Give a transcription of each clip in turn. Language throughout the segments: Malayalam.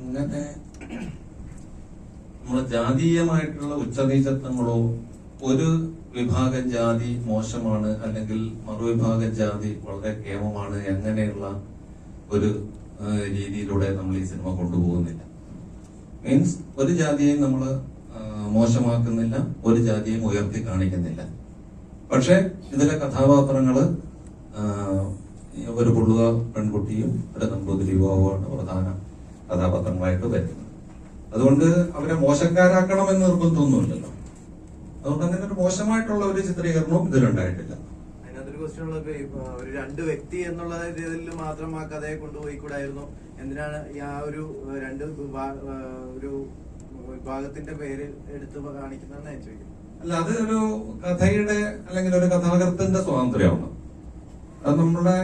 അങ്ങനെ നമ്മുടെ ജാതീയമായിട്ടുള്ള ഉച്ചനീചത്വങ്ങളോ ഒരു വിഭാഗം ജാതി മോശമാണ് അല്ലെങ്കിൽ മറുവിഭാഗം ജാതി വളരെ കേമമാണ് അങ്ങനെയുള്ള ഒരു രീതിയിലൂടെ നമ്മൾ ഈ സിനിമ കൊണ്ടുപോകുന്നില്ല. മീൻസ് ഒരു ജാതിയെയും നമ്മൾ മോശമാക്കുന്നില്ല ഒരു ജാതിയെയും ഉയർത്തി കാണിക്കുന്നില്ല. പക്ഷെ ഇതിലെ കഥാപാത്രങ്ങൾ ഒരു പുള്ളുക പെൺകുട്ടിയും ഒരു നമ്പൂതിരി യുവാവുമാണ് പ്രധാന. കഥാപാത്രങ്ങളായിട്ട് വരുന്നത് അതുകൊണ്ട് അവരെ മോശക്കാരാക്കണമെന്ന് നിർബന്ധമൊന്നുമില്ലല്ലോ. അതുകൊണ്ട് അങ്ങനെ ഒരു മോശമായിട്ടുള്ള ഒരു ചിത്രീകരണവും ഇതിലുണ്ടായിട്ടില്ല അതിനകത്തൊരു ക്വസ്റ്റ്യൻ ഉള്ളത് ഒരു രണ്ട് വ്യക്തി എന്നുള്ള രീതിയിൽ മാത്രം ആ കഥയെ കൊണ്ടുപോയി കൂടായിരുന്നു എന്തിനാണ് ആ ഒരു രണ്ട് ഒരു വിഭാഗത്തിന്റെ പേര് എടുത്ത് കാണിക്കുന്നതെന്ന് ഞാൻ ചോദിക്കുന്നു. അല്ല അത് ഒരു കഥയുടെ അല്ലെങ്കിൽ ഒരു കഥാകൃത്തിന്റെ സ്വാതന്ത്ര്യമാണ്? അത് നമ്മുടെ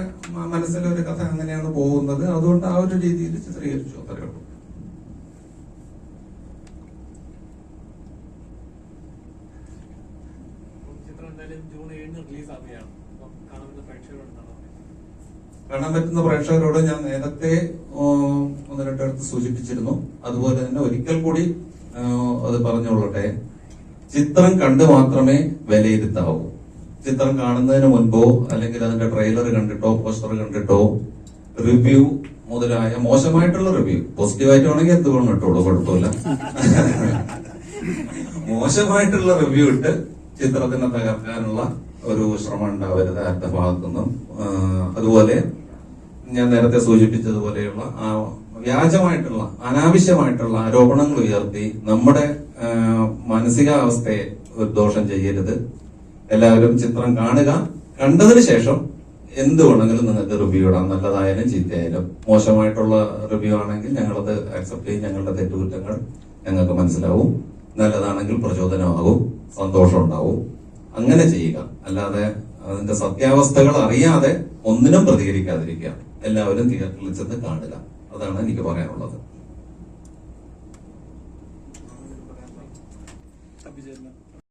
മനസ്സിലെ ഒരു കഥ അങ്ങനെയാണ് പോകുന്നത്. അതുകൊണ്ട് ആ ഒരു രീതിയിൽ ചിത്രീകരിച്ചു അത്രയേ ഉള്ളൂ. കാണാൻ പറ്റുന്ന പ്രേക്ഷകരോട് ഞാൻ നേരത്തെ ഒന്ന് രണ്ടിടത്ത് സൂചിപ്പിച്ചിരുന്നു. അതുപോലെ തന്നെ ഒരിക്കൽ കൂടി അത് പറഞ്ഞുകൊള്ളട്ടെ. ചിത്രം കണ്ട് മാത്രമേ വിലയിരുത്താവൂ. ചിത്രം കാണുന്നതിന് മുൻപോ അല്ലെങ്കിൽ അതിന്റെ ട്രെയിലർ കണ്ടിട്ടോ പോസ്റ്റർ കണ്ടിട്ടോ റിവ്യൂ മുതലായ മോശമായിട്ടുള്ള റിവ്യൂ പോസിറ്റീവായിട്ട് വേണമെങ്കിൽ എന്ത് വേണം ഇട്ടോളൂ കുഴപ്പമില്ല. മോശമായിട്ടുള്ള റിവ്യൂ ഇട്ട് ചിത്രത്തിനെ തകർക്കാനുള്ള ഒരു ശ്രമം ഉണ്ടാവരുത് ആരുടെ ഭാഗത്തുനിന്നും. അതുപോലെ ഞാൻ നേരത്തെ സൂചിപ്പിച്ചതുപോലെയുള്ള ആ വ്യാജമായിട്ടുള്ള അനാവശ്യമായിട്ടുള്ള ആരോപണങ്ങൾ ഉയർത്തി നമ്മുടെ മാനസികാവസ്ഥയെ ദോഷം ചെയ്യരുത്. എല്ലാവരും ചിത്രം കാണുക. കണ്ടതിന് ശേഷം എന്ത് വേണമെങ്കിലും നിങ്ങൾക്ക് റിവ്യൂ ഇടാം. നല്ലതായാലും ചീത്തയായാലും. മോശമായിട്ടുള്ള റിവ്യൂ ആണെങ്കിൽ ഞങ്ങളത് അക്സെപ്റ്റ് ചെയ്യും. ഞങ്ങളുടെ തെറ്റുകുറ്റങ്ങൾ ഞങ്ങൾക്ക് മനസ്സിലാവും. നല്ലതാണെങ്കിൽ പ്രചോദനമാകും. സന്തോഷം ഉണ്ടാവും. അങ്ങനെ ചെയ്യുക. അല്ലാതെ അതിന്റെ സത്യാവസ്ഥകൾ അറിയാതെ ഒന്നിനും പ്രതികരിക്കാതിരിക്കുക. എല്ലാവരും തിയേറ്ററിൽ ചെന്ന് കാണുക. അതാണ് എനിക്ക് പറയാനുള്ളത്.